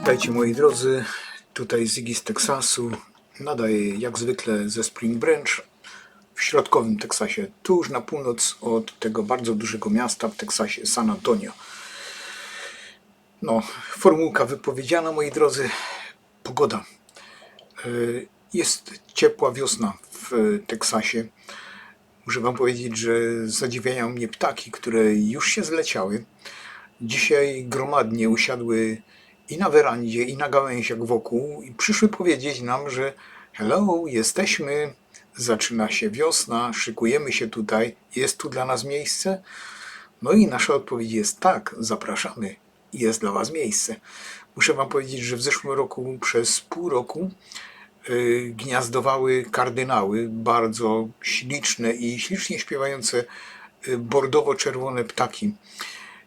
Witajcie moi drodzy, tutaj Ziggy z Teksasu. Nadaję jak zwykle ze Spring Branch w środkowym Teksasie, tuż na północ od tego bardzo dużego miasta w Teksasie, San Antonio. No, formułka wypowiedziana moi drodzy, pogoda. Y, Jest ciepła wiosna w Teksasie. Muszę Wam powiedzieć, że zadziwiają mnie ptaki, które już się zleciały. Dzisiaj gromadnie usiadły i na werandzie, i na gałęziach wokół i przyszły powiedzieć nam, że hello, jesteśmy, zaczyna się wiosna, szykujemy się tutaj, jest tu dla nas miejsce? No i nasza odpowiedź jest tak, zapraszamy, jest dla Was miejsce. Muszę Wam powiedzieć, że w zeszłym roku przez pół roku y, gniazdowały kardynały, bardzo śliczne i ślicznie śpiewające y, bordowo-czerwone ptaki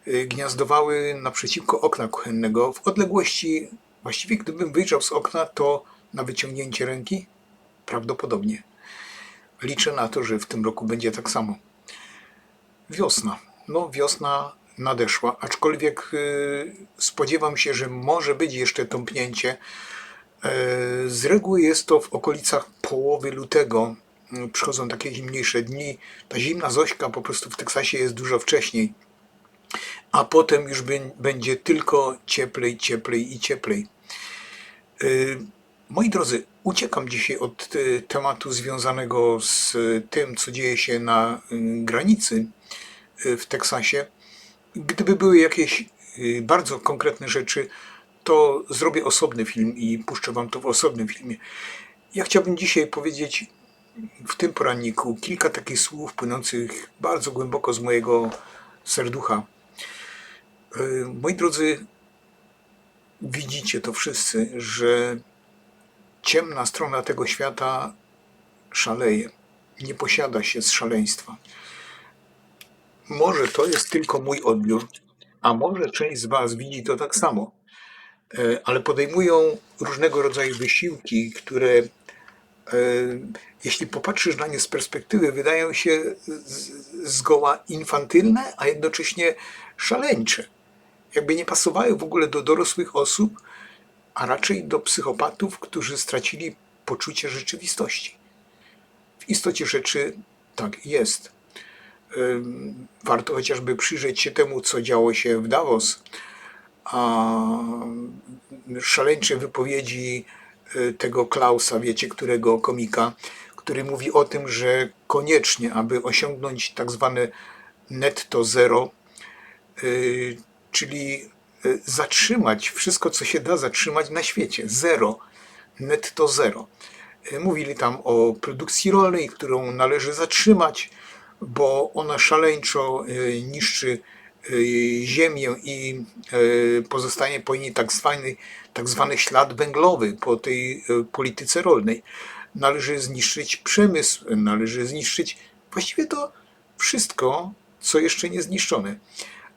y, gniazdowały naprzeciwko okna kuchennego w odległości, właściwie gdybym wyjrzał z okna, to na wyciągnięcie ręki prawdopodobnie. Liczę na to, że w tym roku będzie tak samo. Wiosna. No, wiosna nadeszła, aczkolwiek y, spodziewam się, że może być jeszcze tąpnięcie. E, Z reguły jest to w okolicach połowy lutego. Y, Przychodzą takie zimniejsze dni. Ta zimna Zośka po prostu w Teksasie jest dużo wcześniej a potem już bę- będzie tylko cieplej, cieplej i cieplej. Y, Moi drodzy, uciekam dzisiaj od y, tematu związanego z y, tym, co dzieje się na y, granicy w Teksasie. Gdyby były jakieś bardzo konkretne rzeczy, to zrobię osobny film i puszczę Wam to w osobnym filmie. Ja chciałbym dzisiaj powiedzieć w tym poranniku kilka takich słów płynących bardzo głęboko z mojego serducha. Moi drodzy, widzicie to wszyscy, że ciemna strona tego świata szaleje. Nie posiada się z szaleństwa. Może to jest tylko mój odbiór, a może część z Was widzi to tak samo, E, ale podejmują różnego rodzaju wysiłki, które, e, jeśli popatrzysz na nie z perspektywy, wydają się zgoła infantylne, a jednocześnie szaleńcze. Jakby nie pasowały w ogóle do dorosłych osób, a raczej do psychopatów, którzy stracili poczucie rzeczywistości. W istocie rzeczy tak jest. Warto chociażby przyjrzeć się temu, co działo się w Davos, a szaleńcze wypowiedzi y, tego Klausa, wiecie, którego komika, który mówi o tym, że koniecznie, aby osiągnąć tak zwane netto zero, y, czyli zatrzymać wszystko, co się da zatrzymać na świecie. Zero, netto zero. Y, Mówili tam o produkcji rolnej, którą należy zatrzymać, bo ona szaleńczo y, niszczy y, ziemię i y, pozostanie po niej tak zwany, tak zwany ślad węglowy po tej y, polityce rolnej. Należy zniszczyć przemysł, należy zniszczyć właściwie to wszystko, co jeszcze nie zniszczone.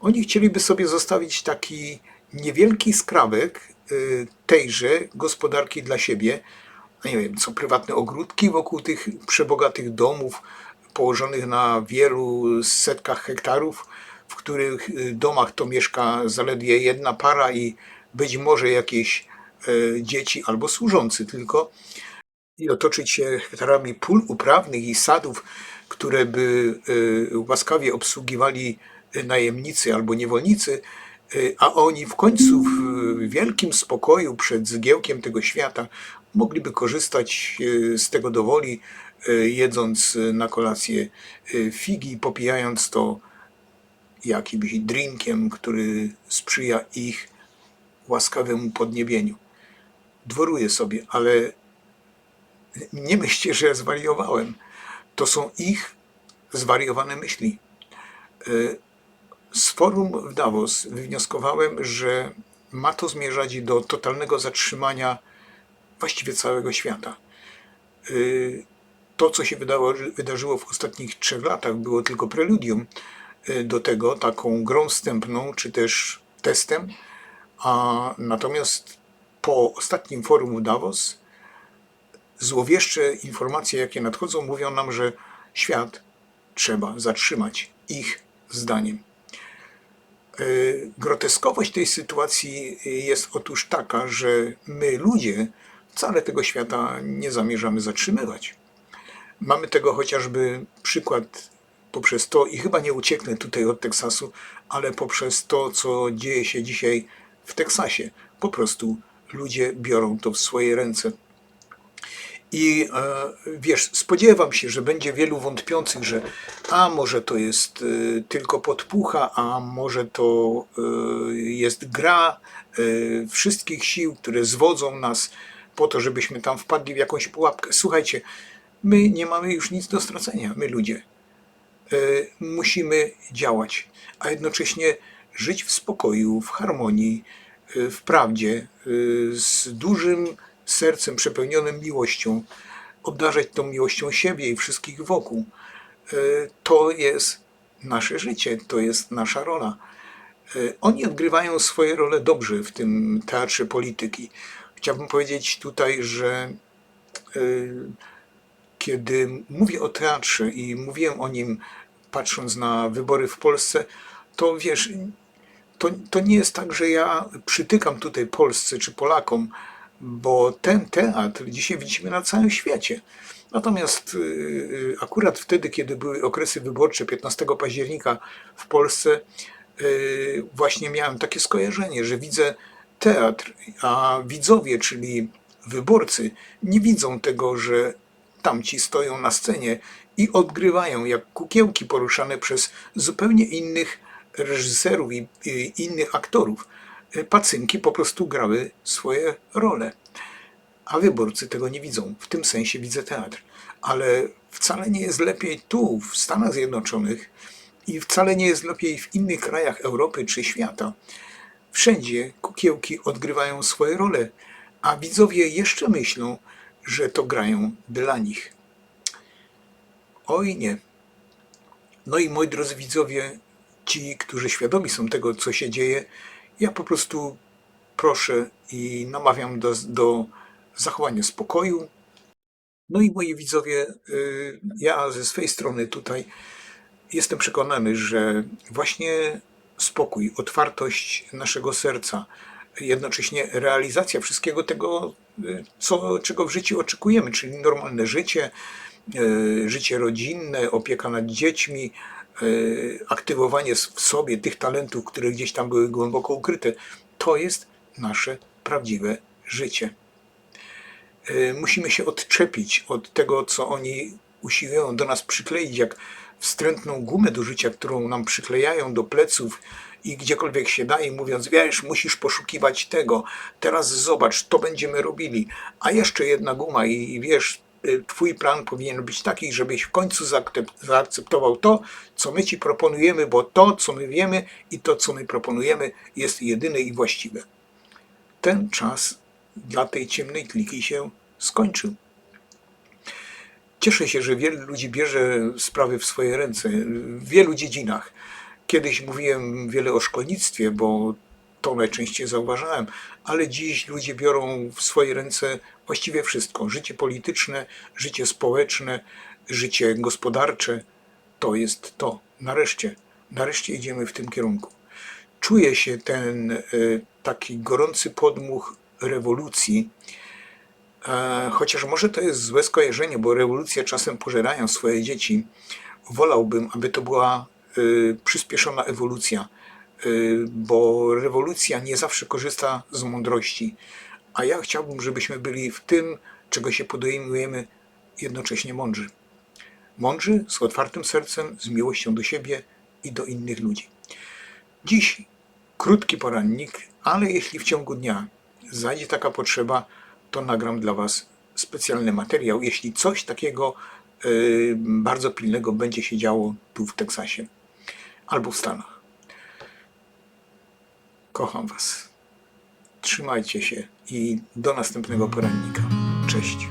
Oni chcieliby sobie zostawić taki niewielki skrawek y, tejże gospodarki dla siebie, nie wiem, co prywatne ogródki wokół tych przebogatych domów położonych na wielu setkach hektarów, w których y, domach to mieszka zaledwie jedna para i być może jakieś y, dzieci albo służący tylko. I otoczyć się hektarami pól uprawnych i sadów, które by łaskawie obsługiwali najemnicy albo niewolnicy, y, a oni w końcu w wielkim spokoju przed zgiełkiem tego świata mogliby korzystać y, z tego dowoli, y, jedząc na kolację figi, popijając to jakimś drinkiem, który sprzyja ich łaskawemu podniebieniu. Dworuję sobie, ale nie myślcie, że zwariowałem. To są ich zwariowane myśli. Z forum w Davos wywnioskowałem, że ma to zmierzać do totalnego zatrzymania właściwie całego świata. Y, To, co się wydało, wydarzyło w ostatnich trzech latach, było tylko preludium y, do tego, taką grą wstępną, czy też testem. A natomiast po ostatnim forum Davos złowieszcze informacje, jakie nadchodzą, mówią nam, że świat trzeba zatrzymać ich zdaniem. Y, Groteskowość tej sytuacji jest otóż taka, że my, ludzie, wcale tego świata nie zamierzamy zatrzymywać. Mamy tego chociażby przykład poprzez to, i chyba nie ucieknę tutaj od Teksasu, ale poprzez to, co dzieje się dzisiaj w Teksasie. Po prostu ludzie biorą to w swoje ręce. I e, wiesz, spodziewam się, że będzie wielu wątpiących, że a może to jest e, tylko podpucha, a może to e, jest gra wszystkich sił, które zwodzą nas po to, żebyśmy tam wpadli w jakąś pułapkę. Słuchajcie, my nie mamy już nic do stracenia, my ludzie. Musimy działać, a jednocześnie żyć w spokoju, w harmonii, w prawdzie, z dużym sercem przepełnionym miłością, obdarzać tą miłością siebie i wszystkich wokół. E, To jest nasze życie, to jest nasza rola. E, Oni odgrywają swoje role dobrze w tym teatrze polityki. Chciałbym powiedzieć tutaj, że e, kiedy mówię o teatrze i mówiłem o nim patrząc na wybory w Polsce, to wiesz, to, to nie jest tak, że ja przytykam tutaj Polsce czy Polakom, bo ten teatr dzisiaj widzimy na całym świecie. Natomiast y, akurat wtedy, kiedy były okresy wyborcze 15 października w Polsce, y, właśnie miałem takie skojarzenie, że widzę teatr, a widzowie, czyli wyborcy, nie widzą tego, że tamci stoją na scenie i odgrywają jak kukiełki poruszane przez zupełnie innych reżyserów i innych aktorów. Pacynki po prostu grały swoje role, a wyborcy tego nie widzą. W tym sensie widzę teatr. Ale wcale nie jest lepiej tu, w Stanach Zjednoczonych i wcale nie jest lepiej w innych krajach Europy czy świata. Wszędzie kukiełki odgrywają swoje role, a widzowie jeszcze myślą, że to grają dla nich. Oj nie. No i moi drodzy widzowie, ci, którzy świadomi są tego, co się dzieje, ja po prostu proszę i namawiam do, do zachowania spokoju. No i moi widzowie, y, ja ze swojej strony tutaj jestem przekonany, że właśnie spokój, otwartość naszego serca, jednocześnie realizacja wszystkiego tego, y, co, czego w życiu oczekujemy, czyli normalne życie, y, życie rodzinne, opieka nad dziećmi, aktywowanie s- w sobie tych talentów, które gdzieś tam były głęboko ukryte, to jest nasze prawdziwe życie. Y, Musimy się odczepić od tego, co oni usiłują do nas przykleić, jak wstrętną gumę do życia, którą nam przyklejają do pleców i gdziekolwiek się daje, mówiąc, wiesz, musisz poszukiwać tego, teraz zobacz, to będziemy robili, a jeszcze jedna guma i, i wiesz, twój plan powinien być taki, żebyś w końcu zaakcep- zaakceptował to, co my ci proponujemy, bo to, co my wiemy i to, co my proponujemy, jest jedyne i właściwe. Ten czas dla tej ciemnej kliki się skończył. Cieszę się, że wielu ludzi bierze sprawy w swoje ręce w wielu dziedzinach. Kiedyś mówiłem wiele o szkolnictwie, bo to najczęściej zauważałem, ale dziś ludzie biorą w swoje ręce właściwie wszystko: życie polityczne, życie społeczne, życie gospodarcze. To jest to. Nareszcie, nareszcie idziemy w tym kierunku. Czuje się ten e, taki gorący podmuch rewolucji, E, Chociaż może to jest złe skojarzenie, bo rewolucje czasem pożerają swoje dzieci. Wolałbym, aby to była y, przyspieszona ewolucja, bo rewolucja nie zawsze korzysta z mądrości. A ja chciałbym, żebyśmy byli w tym, czego się podejmujemy, jednocześnie mądrzy. Mądrzy, z otwartym sercem, z miłością do siebie i do innych ludzi. Dziś krótki porannik, ale jeśli w ciągu dnia zajdzie taka potrzeba, to nagram dla Was specjalny materiał, jeśli coś takiego y, bardzo pilnego będzie się działo tu w Teksasie albo w Stanach. Kocham Was. Trzymajcie się i do następnego porannika. Cześć.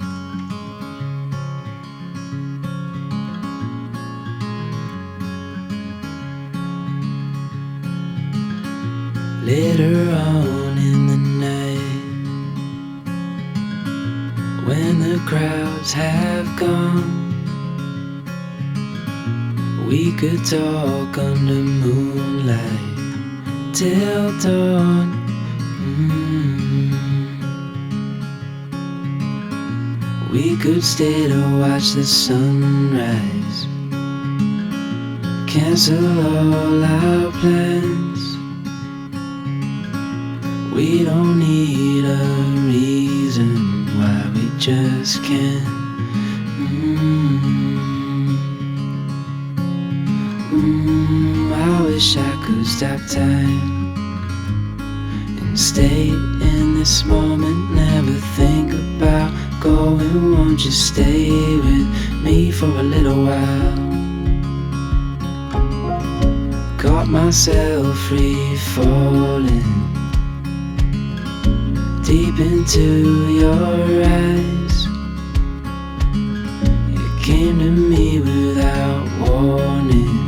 Later on in the night, when the crowds have gone, we could talk under moonlight. Till dawn. Mm. We could stay to watch the sunrise. Cancel all our plans. We don't need a reason why we just can't. Stop time and stay in this moment. Never think about going. Won't you stay with me for a little while? Got myself free falling deep into your eyes. It came to me without warning,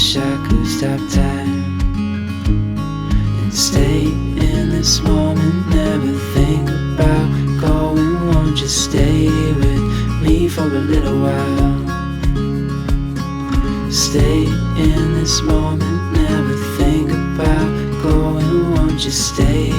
wish I could stop time and stay in this moment. Never think about going. Won't you stay with me for a little while? Stay in this moment, never think about going. Won't you stay